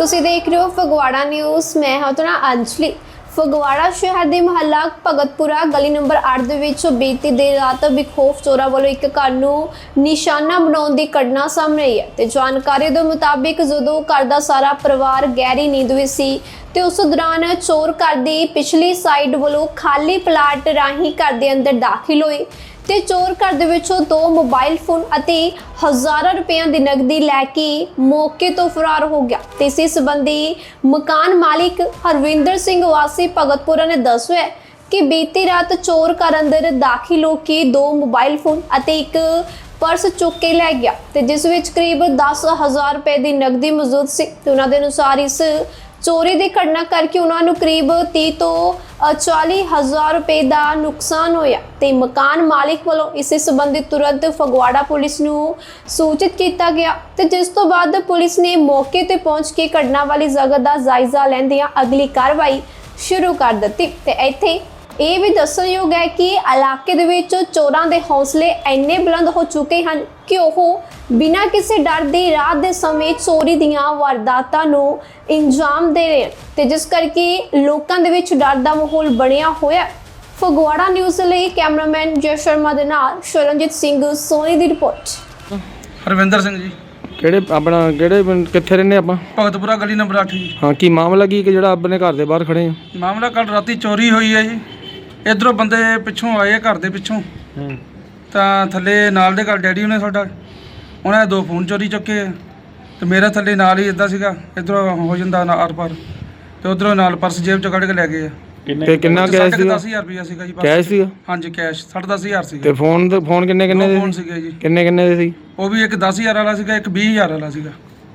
ਤੁਸੀਂ ਦੇਖ ਰਹੇ ਹੋ ਫਗਵਾੜਾ ਨਿਊਜ਼। ਮੈਂ ਹਾਂ ਤੁਹਾਡਾ ਅੰਜਲੀ। ਫਗਵਾੜਾ ਸ਼ਹਿਰ ਦੇ ਮਹੱਲਾ ਭਗਤਪੁਰਾ ਗਲੀ ਨੰਬਰ 8 ਦੇ ਵਿੱਚ ਬੀਤੀ ਦੇਰ ਰਾਤ ਬਿਖੋਫ ਚੋਰਾਂ ਵੱਲੋਂ ਇੱਕ ਘਰ ਨੂੰ ਨਿਸ਼ਾਨਾ ਬਣਾਉਣ ਦੀ ਘਟਨਾ ਸਾਹਮਣੇ ਆਈ ਹੈ ਤੇ ਜਾਣਕਾਰੀ ਦੇ ਮੁਤਾਬਿਕ ਜਦੋਂ ਘਰ ਦਾ ਸਾਰਾ ਪਰਿਵਾਰ ਗਹਿਰੀ ਨੀਂਦ ਵਿੱਚ ਸੀ ਤੇ ਉਸ ਦੌਰਾਨ ਚੋਰ ਘਰ ਦੀ ਪਿਛਲੀ ਸਾਈਡ ਵੱਲੋਂ ਖਾਲੀ ਪਲਾਟ ਰਾਹੀਂ ਘਰ ਦੇ ਅੰਦਰ ਦਾਖਲ ਹੋਏ ਤੇ ਚੋਰ ਘਰ ਦੇ ਵਿੱਚੋਂ ਦੋ ਮੋਬਾਈਲ ਫੋਨ ਅਤੇ ਹਜ਼ਾਰਾਂ ਰੁਪਈਆਂ ਦੀ ਨਕਦੀ ਲੈ ਕੇ ਮੌਕੇ ਤੋਂ ਫਰਾਰ ਹੋ ਗਿਆ। ਤੇ ਇਸੇ ਸੰਬੰਧੀ ਮਕਾਨ ਮਾਲਿਕ ਹਰਵਿੰਦਰ ਸਿੰਘ ਵਾਸੀ ਭਗਤਪੁਰਾ ਨੇ ਦੱਸਿਆ ਕਿ ਬੀਤੀ ਰਾਤ ਚੋਰ ਘਰ ਅੰਦਰ ਦਾਖਲ ਹੋ ਕੇ ਦੋ ਮੋਬਾਈਲ ਫੋਨ ਅਤੇ ਇੱਕ ਪਰਸ ਚੁੱਕ ਕੇ ਲੈ ਗਿਆ ਤੇ ਜਿਸ ਵਿੱਚ ਕਰੀਬ 10000 ਰੁਪਏ ਦੀ ਨਕਦੀ ਮੌਜੂਦ ਸੀ ਤੇ ਉਹਨਾਂ ਦੇ ਅਨੁਸਾਰ ਇਸ ਚੋਰੀ ਦੀ ਘਟਨਾ ਕਰਕੇ ਉਹਨਾਂ ਨੂੰ ਕਰੀਬ 30 ਤੋਂ ਅ, 40 ਹਜ਼ਾਰ ਰੁਪਏ ਦਾ ਨੁਕਸਾਨ ਹੋਇਆ ਤੇ ਮਕਾਨ ਮਾਲਕ ਵੱਲੋਂ ਇਸ ਸੰਬੰਧੀ ਤੁਰੰਤ ਫਗਵਾੜਾ ਪੁਲਿਸ ਨੂੰ ਸੂਚਿਤ ਕੀਤਾ ਗਿਆ ਤੇ ਜਿਸ ਤੋਂ ਬਾਅਦ ਪੁਲਿਸ ਨੇ ਮੌਕੇ ਤੇ ਪਹੁੰਚ ਕੇ ਘਟਨਾ ਵਾਲੀ ਜਗ੍ਹਾ ਦਾ ਜਾਇਜ਼ਾ ਲੈਂਦਿਆਂ ਅਗਲੀ ਕਾਰਵਾਈ ਸ਼ੁਰੂ ਕਰ ਦਿੱਤੀ ਤੇ ਇੱਥੇ ਇਹ ਵੀ ਦੱਸਣਯੋਗ ਹੈ ਕਿ ਇਲਾਕੇ ਦੇ ਵਿੱਚ ਚੋਰਾਂ ਦੇ ਹੌਸਲੇ ਇੰਨੇ ਬੁਲੰਦ ਹੋ ਚੁੱਕੇ ਹਨ ਕਿ ਉਹ ਬਿਨਾਂ ਕਿਸੇ ਡਰ ਦੇ ਰਾਤ ਦੇ ਸਮੇਂ ਚੋਰੀ ਦੀਆਂ ਵਾਰਦਾਤਾਂ ਨੂੰ ਇੰਜਾਮ ਦੇ ਰਹੇ ਹਨ ਤੇ ਜਿਸ ਕਰਕੇ ਲੋਕਾਂ ਦੇ ਵਿੱਚ ਡਰ ਦਾ ਮਾਹੌਲ ਬਣਿਆ ਹੋਇਆ। ਫਗਵਾੜਾ ਨਿਊਜ਼ ਲਈ ਕੈਮਰਾਮੈਨ ਜੈ ਸ਼ਰਮਾ ਦੇ ਨਾਲ ਸ਼ਰਨਜੀਤ ਸਿੰਘ ਸੋਨੀ ਦੀ ਰਿਪੋਰਟ। ਹਰਵਿੰਦਰ ਸਿੰਘ ਜੀ। ਕਿਹੜੇ ਆਪਣਾ ਕਿਹੜੇ ਪਿੰਡ- ਕਿੱਥੇ ਰਹਿੰਦੇ ਆਪਾਂ? ਭਗਤਪੁਰਾ ਗਲੀ ਨੰਬਰ 8 ਜੀ। ਹਾਂ ਕੀ ਮਾਮਲਾ ਕੀ ਕਿ ਜਿਹੜਾ ਆਪਣੇ ਘਰ ਦੇ ਬਾਹਰ ਖੜੇ ਆ ਮਾਮਲਾ ਕੱਲ ਰਾਤੀ ਚੋਰੀ ਹੋਈ ਹੈ ਜੀ। ਇਧਰੋਂ ਬੰਦੇ ਪਿੱਛੋਂ ਆਏ ਆ ਘਰ ਦੇ ਪਿੱਛੋਂ। ਹੂੰ। ਤਾਂ ਥੱਲੇ ਨਾਲ ਦੇ ਘਰ ਡੈਡੀ ਉਹਨੇ ਸਾਡਾ। ਉਹਨਾਂ ਦੋ ਫੋਨ ਚੋਰੀ ਚੁੱਕੇ। ਆ ਤੇ ਮੇਰਾ ਥੱਲੇ ਨਾਲ ਹੀ ਇਦਾਂ ਸੀਗਾ। ਇਧਰੋਂ ਹੋ ਜਾਂਦਾ ਨਾ ਆਰ ਪਾਰ। ਤੇ ਉਧਰੋਂ ਨਾਲ ਪਰਸ ਜੇਬ ਚੋਂ ਕੱਢ ਕੇ ਲੈ ਗਏ ਆ। ਤੇ ਕਿੰਨਾ ਕੈਸ਼ ਸੀਗਾ? 10000 ਰੁਪਇਆ ਸੀਗਾ ਜੀ ਕੈਸ਼ ਸੀਗਾ? ਹਾਂਜੀ ਕੈਸ਼ 10000 ਸੀਗਾ। ਤੇ ਫੋਨ ਤੇ ਫੋਨ ਕਿੰਨੇ ਕਿੰਨੇ ਦੋ ਦੇ ਫੋਨ ਸੀ? ਸੀਗੇ ਜੀ। ਕਿੰਨੇ ਕਿੰਨੇ ਦੇ ਸੀ? ਉਹ ਵੀ ਇੱਕ 10000 ਵਾਲਾ ਸੀਗਾ ਇੱਕ 20000 ਵਾਲਾ ਸੀਗਾ।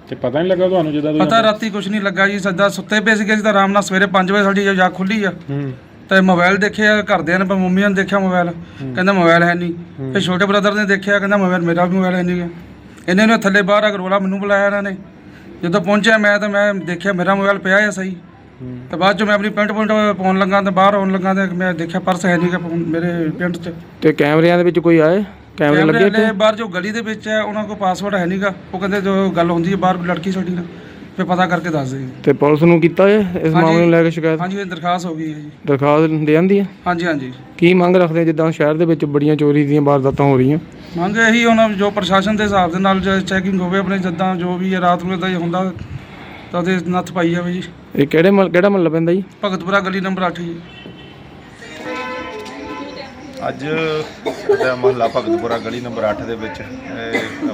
ਤੇ ਪਤਾ ਨਹੀਂ ਲੱਗਾ ਤੁਹਾਨੂੰ ਜਦੋਂ ਪਤਾ ਰਾਤੀ ਕੁਝ ਨਹੀਂ ਲੱਗਾ ਜੀ। ਸਦਾ ਸੁੱਤੇ ਪਏ ਸੀਗੇ ਜੀ ਤਾਂ ਆਰਾਮ ਨਾਲ ਸਵੇਰੇ 5 ਵਜੇ ਸਾਡੀ ਜਾਗ ਖੁੱਲੀ ਆ। ਹੂੰ। ਤੇ ਮੋਬਾਈਲ ਦੇਖਿਆ ਘਰਦਿਆਂ ਨੇ ਪਰ ਮੰਮੀਆਂ ਨੇ ਦੇਖਿਆ ਮੋਬਾਈਲ। ਕਹਿੰਦਾ ਮੋਬਾਈਲ ਹੈ ਨਹੀਂ। ਤੇ ਛੋਟੇ ਬ੍ਰਦਰ ਨੇ ਦੇਖਿਆ ਕਹਿੰਦਾ ਮੋਬਾਈਲ ਮੇਰਾ ਵੀ ਮੋਬਾਈਲ ਹੈ ਨਹੀਂ ਇਹਨੇ ਨੇ ਥੱਲੇ ਬਾਹਰ ਅਗਰੋਲਾ ਮੈਨੂੰ ਬੁਲਾਇਆ ਇਹਨਾਂ ਨੇ। ਜਦੋਂ ਪਹੁੰਚਿਆ ਮੈਂ ਤਾਂ ਮੈਂ ਦੇਖਿਆ ਮੇਰਾ ਮੋਬਾਈਲ ਪਿਆ ਹੈ ਸਹੀ। ਤੇ ਬਾਅਦ ਚ ਮੈਂ ਆਪਣੀ ਪੈਂਟ ਪੁੰਟ ਪਾਉਣ ਲੱਗਾ ਤੇ ਬਾਹਰ ਆਉਣ ਲੱਗਾ ਤੇ ਮੈਂ ਦੇਖਿਆ ਪਰਸ ਹੈ ਨਹੀਂ ਫੋਨ ਮੇਰੇ ਪੈਂਟ 'ਚ ਤੇ ਕੈਮਰਿਆਂ ਦੇ ਵਿੱਚ ਕੋਈ ਆਏ? ਕੈਮਰੇ ਲੱਗੇ ਵਾਲੇ ਬਾਹਰ ਜੋ ਗਲੀ ਦੇ ਵਿੱਚ ਹੈ ਉਹਨਾਂ ਕੋਲ ਪਾਸਵਰਡ ਹੈ ਨਹੀਂਗਾ ਉਹ ਕਹਿੰਦੇ ਜੋ ਗੱਲ ਹੁੰਦੀ ਹੈ ਬਾਹਰ ਲੜਕੀ ਸਾਡੀ ਨਾਲ। ਫੇ ਪਤਾ ਕਰਕੇ ਦੱਸ ਦੇ ਤੇ ਪੁਲਿਸ ਨੂੰ ਕੀਤਾ ਇਹ? ਇਸ ਮਾਮਲੇ ਨੂੰ ਲੈ ਕੇ ਸ਼ਿਕਾਇਤ? ਹਾਂਜੀ ਇਹ ਦਰਖਾਸਤ ਹੋ ਗਈ ਹੈ ਜੀ। ਦਰਖਾਸਤ ਦੇ ਆਂਦੀ ਆ ਹਾਂਜੀ ਹਾਂਜੀ। ਕੀ ਮੰਗ ਰੱਖਦੇ ਆ ਜਿੱਦਾਂ ਸ਼ਹਿਰ ਦੇ ਵਿੱਚ ਬੜੀਆਂ ਚੋਰੀ ਦੀਆਂ ਵਾਰਦਾਤਾਂ ਹੋ ਰਹੀਆਂ? ਮੰਗ ਇਹੀ ਉਹਨਾਂ ਜੋ ਪ੍ਰਸ਼ਾਸਨ ਦੇ ਹਿਸਾਬ ਦੇ ਨਾਲ ਚੈਕਿੰਗ ਹੋਵੇ ਆਪਣੇ ਜਿੱਦਾਂ ਜੋ ਵੀ ਹੈ ਰਾਤ ਨੂੰ ਇਦਾਂ ਹੀ ਹੁੰਦਾ ਤਾਂ ਉਹਦੇ ਨੱਥ ਪਾਈ ਜਾਵੇ ਜੀ। ਇਹ ਕਿਹੜੇ ਮਹੱਲ- ਕਿਹੜਾ ਮਹੱਲਾ ਪੈਂਦਾ ਜੀ? ਭਗਤਪੁਰਾ ਗਲੀ ਨੰਬਰ 8 ਜੀ। ਅੱਜ ਸਾਡਾ ਮਹੱਲਾ ਭਗਤਪੁਰਾ ਗਲੀ ਨੰਬਰ 8 ਦੇ ਵਿੱਚ ਇਹ,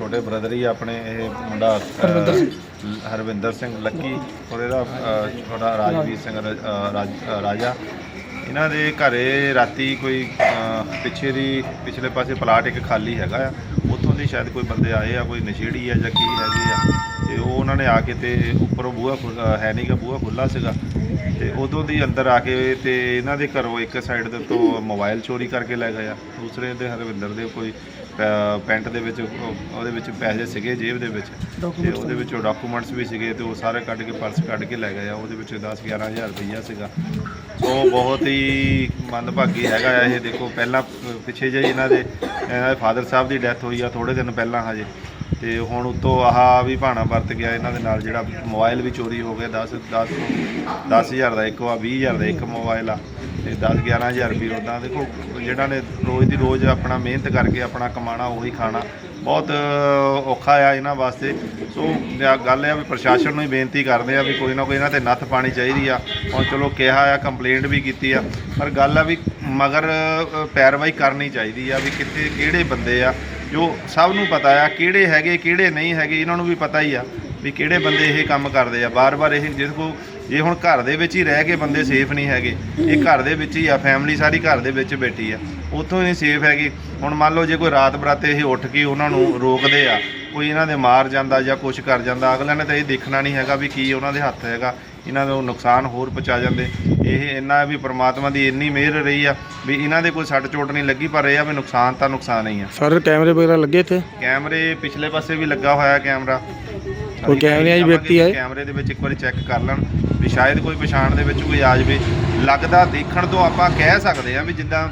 ਛੋਟੇ ਬ੍ਰਦਰ ਹੀ ਆਪਣੇ ਇਹ ਮੁੰਡਾ ਹਰਵਿੰਦਰ ਸਿੰਘ। ਹਰਵਿੰਦਰ ਸਿੰਘ ਲੱਕੀ ਔਰ ਇਹਦਾ ਅ, ਛੋਟਾ ਰਾਜਵੀਰ ਸਿੰਘ ਰ- ਅ, ਰਾਜ- ਅ, ਰਾਜਾ। ਇਹਨਾਂ ਦੇ ਘਰੇ ਰਾਤੀ ਕੋਈ ਅ, ਪਿੱਛੇ ਦੀ ਪਿਛਲੇ ਪਾਸੇ ਪਲਾਟ ਇੱਕ ਖਾਲੀ ਹੈਗਾ ਆ। ਉੱਥੋਂ ਦੀ ਸ਼ਾਇਦ ਕੋਈ ਬੰਦੇ ਆਏ ਆ ਕੋਈ ਨਸ਼ੇੜੀ ਆ ਜਾਂ ਕੀ ਹੈਗੇ ਆ। ਤੇ ਉਹ ਉਹਨਾਂ ਨੇ ਆ ਕੇ ਤੇ ਉੱਪਰੋਂ ਬੂਹਾ ਖੁੱਲ- ਅ, ਹੈ ਨਹੀਂਗਾ ਬੂਹਾ ਖੁੱਲਾ ਸੀਗਾ। ਤੇ ਉਦੋਂ ਦੀ ਅੰਦਰ ਆ ਕੇ ਤੇ ਇਹਨਾਂ ਦੇ ਘਰੋਂ ਇੱਕ ਸਾਈਡ ਦੇ ਤੋਂ ਮੋਬਾਈਲ ਚੋਰੀ ਕਰਕੇ ਲੈ ਗਏ ਆ। ਦੂਸਰੇ ਦੇ ਹਰਵਿੰਦਰ ਦੇ ਕੋਈ ਪੈਂਟ ਦੇ ਵਿੱਚ ਉਹ- ਉਹਦੇ ਵਿੱਚ ਪੈਸੇ ਸੀਗੇ ਜੇਬ ਦੇ ਵਿੱਚ। ਤੇ ਉਹਦੇ ਵਿੱਚੋਂ ਡਾਕੂਮੈਂਟਸ ਵੀ ਸੀਗੇ ਤੇ ਉਹ ਸਾਰੇ ਕੱਢ ਕੇ ਪਰਸ ਕੱਢ ਕੇ ਲੈ ਗਏ ਆ। ਉਹਦੇ ਵਿੱਚ 10 11000 ਰੁਪਈਆ ਸੀਗਾ। ਸੋ ਬਹੁਤ ਹੀ ਮੰਦਭਾਗੀ ਹੈਗਾ ਆ ਇਹ। ਦੇਖੋ ਪਹਿਲਾਂ ਪਿੱਛੇ ਜਿਹੇ ਇਹਨਾਂ ਦੇ ਇਹਨਾਂ ਦੇ ਫਾਦਰ ਸਾਹਿਬ ਦੀ ਡੈਥ ਹੋਈ ਆ ਥੋੜੇ ਦਿਨ ਪਹਿਲਾਂ ਹਜੇ। ਤੇ ਹੁਣ ਉਤੋਂ ਆਹ ਵੀ ਭਾਣਾ ਵਰਤ ਗਿਆ ਇਹਨਾਂ ਦੇ ਨਾਲ ਜਿਹੜਾ ਮੋਬਾਈਲ ਵੀ ਚੋਰੀ ਹੋ ਗਿਆ। 10 10 10000 ਦਾ ਇੱਕ ਵਾ 20000 ਦਾ ਇੱਕ ਮੋਬਾਈਲ ਆ। ਤੇ 10 11000 ਰੁਪਏ ਉਦਾਂ ਦੇਖੋ, ਜਿਹੜਾ ਨੇ ਰੋਜ਼ ਦੀ ਰੋਜ਼ ਆਪਣਾ ਮਿਹਨਤ ਕਰਕੇ ਆਪਣਾ ਕਮਾਣਾ ਉਹੀ ਖਾਣਾ। ਬਹੁਤ ਔਖਾ ਆ ਇਹਨਾਂ ਵਾਸਤੇ। ਸੋ ਗੱਲ ਇਹ ਆ ਵੀ ਪ੍ਰਸ਼ਾਸਨ ਨੂੰ ਹੀ ਬੇਨਤੀ ਕਰਦੇ ਆ ਵੀ ਕੋਈ ਨਾ ਕੋਈ ਇਹਨਾਂ ਤੇ ਨੱਥ ਪਾਣੀ ਚਾਹੀਦੀ ਆ। ਹੁਣ ਚਲੋ ਕਿਹਾ ਆ ਕੰਪਲੇਂਟ ਵੀ ਕੀਤੀ ਆ, ਪਰ ਗੱਲ ਆ ਵੀ ਮਗਰ ਪੈਰਵਾਈ ਕਰਨੀ ਚਾਹੀਦੀ ਆ ਵੀ ਕਿੱਥੇ, ਕਿਹੜੇ ਬੰਦੇ ਆ, ਜੋ ਸਭ ਨੂੰ ਪਤਾ ਆ, ਕਿਹੜੇ ਹੈਗੇ, ਕਿਹੜੇ ਨਹੀਂ ਹੈਗੇ, ਇਹਨਾਂ ਨੂੰ ਵੀ ਪਤਾ ਹੀ ਆ। ਵੀ ਕਿਹੜੇ ਬੰਦੇ ਇਹ ਕੰਮ ਕਰਦੇ ਆ? ਬਾਰ-ਬਾਰ ਇਹ ਜਿਸ ਕੋ ਜੇ ਹੁਣ ਘਰ ਦੇ ਵਿੱਚ ਹੀ ਰਹਿ ਕੇ ਬੰਦੇ ਸੇਫ ਨਹੀਂ ਹੈਗੇ ਇਹ ਘਰ ਦੇ ਵਿੱਚ ਹੀ ਆ ਫੈਮਿਲੀ ਸਾਰੀ ਘਰ ਦੇ ਵਿੱਚ ਬੈਠੀ ਆ ਉੱਥੋਂ ਹੀ ਨਹੀਂ ਸੇਫ ਹੈਗੀ। ਹੁਣ ਮੰਨ ਲਓ ਜੇ ਕੋਈ ਰਾਤ ਬਰਾਤੇ ਇਹ ਉੱਠ ਕੇ ਉਹਨਾਂ ਨੂੰ ਰੋਕਦੇ ਆ ਕੋਈ ਇਹਨਾਂ ਦੇ ਮਾਰ ਜਾਂਦਾ ਜਾਂ ਕੁਝ ਕਰ ਜਾਂਦਾ ਅਗਲਿਆਂ ਨੇ ਤਾਂ ਇਹ ਦੇਖਣਾ ਨਹੀਂ ਹੈਗਾ ਵੀ ਕੀ ਉਹਨਾਂ ਦੇ ਹੱਥ ਹੈਗਾ ਇਹਨਾਂ ਨੂੰ ਨੁਕਸਾਨ ਹੋਰ ਪਹੁੰਚਾ ਜਾਂਦੇ। ਇਹ ਇੰਨਾ ਵੀ ਪ੍ਰਮਾਤਮਾ ਦੀ ਇੰਨੀ ਮਿਹਰ ਰਹੀ ਆ ਵੀ ਇਹਨਾਂ ਦੇ ਕੋਈ ਸੱਟ ਚੋਟ ਨਹੀਂ ਲੱਗੀ ਪਰ ਇਹ ਆ ਵੀ ਨੁਕਸਾਨ ਤਾਂ ਨੁਕਸਾਨ ਹੀ ਆ। ਸਰ ਕੈਮਰੇ ਵਗੈਰਾ ਲੱਗੇ ਇੱਥੇ? ਕੈਮਰੇ ਪਿਛਲੇ ਪਾਸੇ ਵੀ ਲੱਗਾ ਹੋਇਆ ਕੈਮਰਾ। ਕੋਈ ਕੈਮਰਿਆਂ 'ਚ ਵਿਅਕਤੀ ਆਏ? ਕੈਮਰੇ ਦੇ ਵਿੱਚ ਇੱਕ ਵਾਰੀ ਚੈੱਕ ਕਰ ਲੈਣ ਵੀ ਸ਼ਾਇਦ ਕੋਈ ਪਛਾਣ ਦੇ ਵਿੱਚ ਕੋਈ ਆ ਜਾਵੇ। ਲੱਗਦਾ ਦੇਖਣ ਤੋਂ ਆਪਾਂ ਕਹਿ ਸਕਦੇ ਆ ਵੀ ਜਿੱਦਾਂ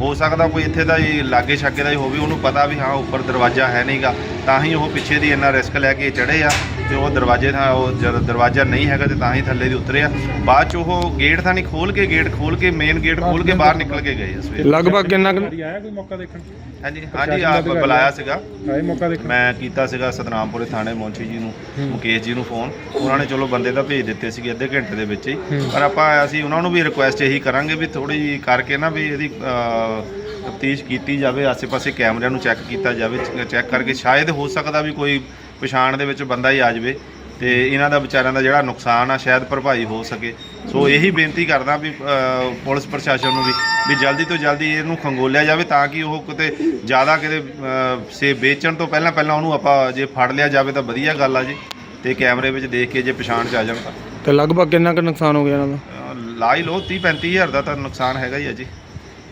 ਹੋ ਸਕਦਾ ਕੋਈ ਇੱਥੇ ਦਾ ਹੀ ਲਾਗੇ ਛਾਗੇ ਦਾ ਹੀ ਹੋਵੇ ਉਹਨੂੰ ਪਤਾ ਵੀ ਹਾਂ ਉੱਪਰ ਦਰਵਾਜ਼ਾ ਹੈ ਨਹੀਂਗਾ ਤਾਂ ਹੀ ਉਹ ਪਿੱਛੇ ਦੀ ਇੰਨਾ ਰਿਸਕ ਲੈ ਕੇ ਚੜੇ ਆ ਤੇ ਉਹ ਦਰਵਾਜ਼ੇ ਥਾਂ ਉਹ ਜਦ ਦਰਵਾਜ਼ਾ ਨਹੀਂ ਹੈਗਾ ਤੇ ਤਾਂ ਹੀ ਥੱਲੇ ਦੀ ਉਤਰਿਆ ਬਾਅਦ ਚ ਉਹ ਗੇਟ ਥਾਂ ਨਹੀਂ ਖੋਲ ਕੇ ਗੇਟ ਖੋਲ ਕੇ ਮੇਨ ਗੇਟ ਖੋਲ ਕੇ ਬਾਹਰ ਨਿਕਲ ਕੇ ਗਏ ਇਸ ਵੇਲੇ ਲਗਭਗ ਕਿੰਨਾ ਆਇਆ ਕੋਈ ਮੌਕਾ ਦੇਖਣ? ਹਾਂਜੀ ਹਾਂਜੀ ਆਪ ਬੁਲਾਇਆ ਸੀਗਾ। ਆਏ ਮੌਕਾ ਦੇਖਣ? ਮੈਂ ਕੀਤਾ ਸੀਗਾ ਸਤਨਾਮਪੁਰੇ ਥਾਣੇ ਮੌਂਚੀ ਜੀ ਨੂੰ ਮੁਕੇਸ਼ ਜੀ ਨੂੰ ਫੋਨ ਉਹਨਾਂ ਨੇ ਚਲੋ ਬੰਦੇ ਤਾਂ ਭੇਜ ਦਿੱਤੇ ਸੀਗੇ ਅੱਧੇ ਘੰਟੇ ਦੇ ਵਿੱਚ ਹੀ। ਪਰ ਆਪਾਂ ਅਸੀਂ ਉਹਨਾਂ ਨੂੰ ਵੀ ਰਿਕੁਐਸਟ ਇਹੀ ਕਰਾਂਗੇ ਵੀ ਥੋੜੀ ਜਿਹੀ ਕਰਕੇ ਨਾ ਵੀ ਇਹਦੀ ਤਫਤੀਸ਼ ਕੀਤੀ ਜਾਵੇ ਆਸੇ-ਪਾਸੇ ਕੈਮਰਿਆਂ ਨੂੰ ਚੈੱਕ ਕੀਤਾ ਜਾਵੇ ਚੈੱਕ ਕਰਕੇ ਸ਼ਾਇਦ ਹੋ ਸਕਦਾ ਵੀ ਕੋਈ ਪਛਾਣ ਦੇ ਵਿੱਚ ਬੰਦਾ ਹੀ ਆ ਜਾਵੇ। ਤੇ ਇਹਨਾਂ ਦਾ ਵਿਚਾਰਿਆਂ ਦਾ ਜਿਹੜਾ ਨੁਕਸਾਨ ਆ ਸ਼ਾਇਦ ਭਰਪਾਈ ਹੋ ਸਕੇ। ਸੋ ਇਹੀ ਬੇਨਤੀ ਕਰਦਾ ਵੀ ਅ, ਪੁਲਿਸ ਪ੍ਰਸ਼ਾਸਨ ਨੂੰ ਵੀ ਵੀ ਜਲਦੀ ਤੋਂ ਜਲਦੀ ਇਹਨੂੰ ਖੰਗੋਲਿਆ ਜਾਵੇ ਤਾਂ ਕਿ ਉਹ ਕਿਤੇ ਜ਼ਿਆਦਾ ਕਿਤੇ ਅ, ਸੇਬ ਵੇਚਣ ਤੋਂ ਪਹਿਲਾਂ ਪਹਿਲਾਂ ਉਹਨੂੰ ਆਪਾਂ ਜੇ ਫੜ ਲਿਆ ਜਾਵੇ ਤਾਂ ਵਧੀਆ ਗੱਲ ਆ ਜੀ। ਤੇ ਕੈਮਰੇ ਵਿੱਚ ਦੇਖ ਕੇ ਜੇ ਪਛਾਣ ਚ ਆ ਜਾਣ ਤਾਂ। ਤੇ ਲਗਭਗ ਕਿੰਨਾ ਕੁ ਨੁਕਸਾਨ ਹੋ ਗਿਆ ਇਹਨਾਂ ਦਾ? ਅ, ਲਾ ਹੀ ਲਓ 30 35 ਹਜ਼ਾਰ ਦਾ ਤਾਂ ਨੁਕਸਾਨ ਹੈਗਾ ਹੀ ਆ ਜੀ।